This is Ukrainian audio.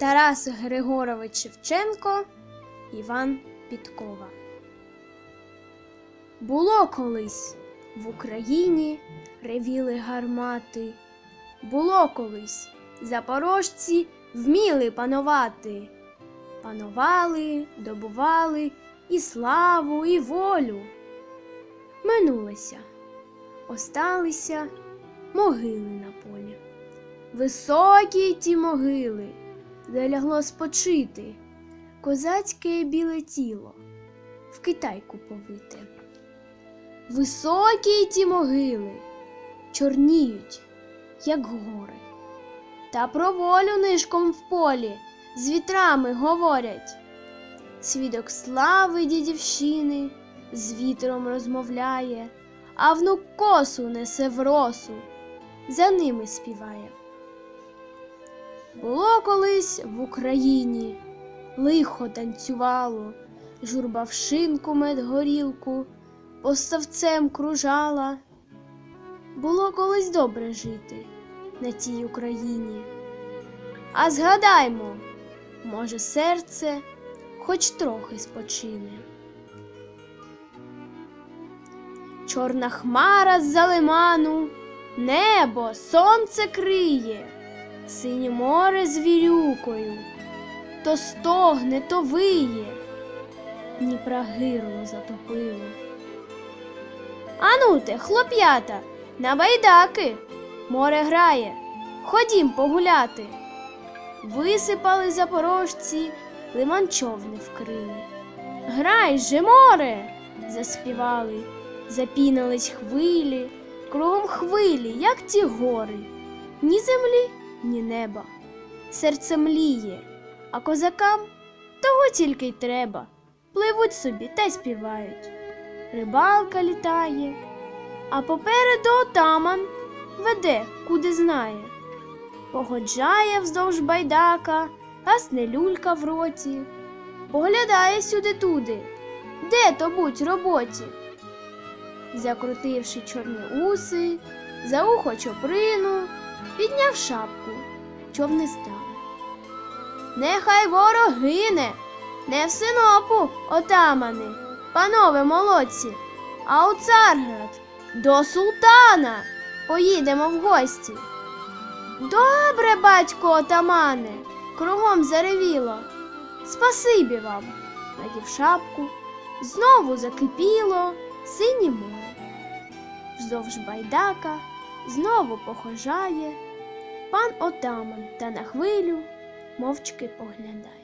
Тарас Григорович Шевченко, Іван Підкова. Було колись в Україні ревіли гармати. Було колись запорожці вміли панувати. Панували, добували і славу, і волю. Минулося, осталися могили на полі. Високі ті могили, де лягло спочити козацьке біле тіло в китайку повите. Високі ті могили чорніють, як гори, та про волю нишком в полі з вітрами говорять. Свідок слави дідівщини з вітром розмовляє, а внук косу несе в росу, за ними співає. Було колись в Україні лихо танцювало, журба в шинку медгорілку, поставцем кружала. Було колись добре жити на тій Україні. А згадаймо, може, серце хоч трохи спочине. Чорна хмара з-за лиману, небо, сонце криє, синє море з вірюкою, то стогне, то виє, Дніпра гирло затопило. Ану те, хлоп'ята, на байдаки, море грає, ходім погуляти. Висипали запорожці, лиман човни вкрили. Грай же, море, заспівали, запінились хвилі, кругом хвилі, як ті гори, ні землі, ні неба. Серце мліє, а козакам того тільки й треба. Пливуть собі та співають. Рибалка літає, а попереду отаман веде, куди знає. Погоджає вздовж байдака, гасне люлька в роті, поглядає сюди-туди, де то будь роботі. Закрутивши чорні уси, за ухо чоприну, підняв шапку, човни стали. Нехай ворог гине, не в синопу, отамани, панове молодці, а у Царград до султана поїдемо в гості. Добре, батько отамане, кругом заревіло. Спасибі вам, надів шапку, знову закипіло синє море. Вздовж байдака знову похожає пан отаман та на хвилю мовчки поглядає.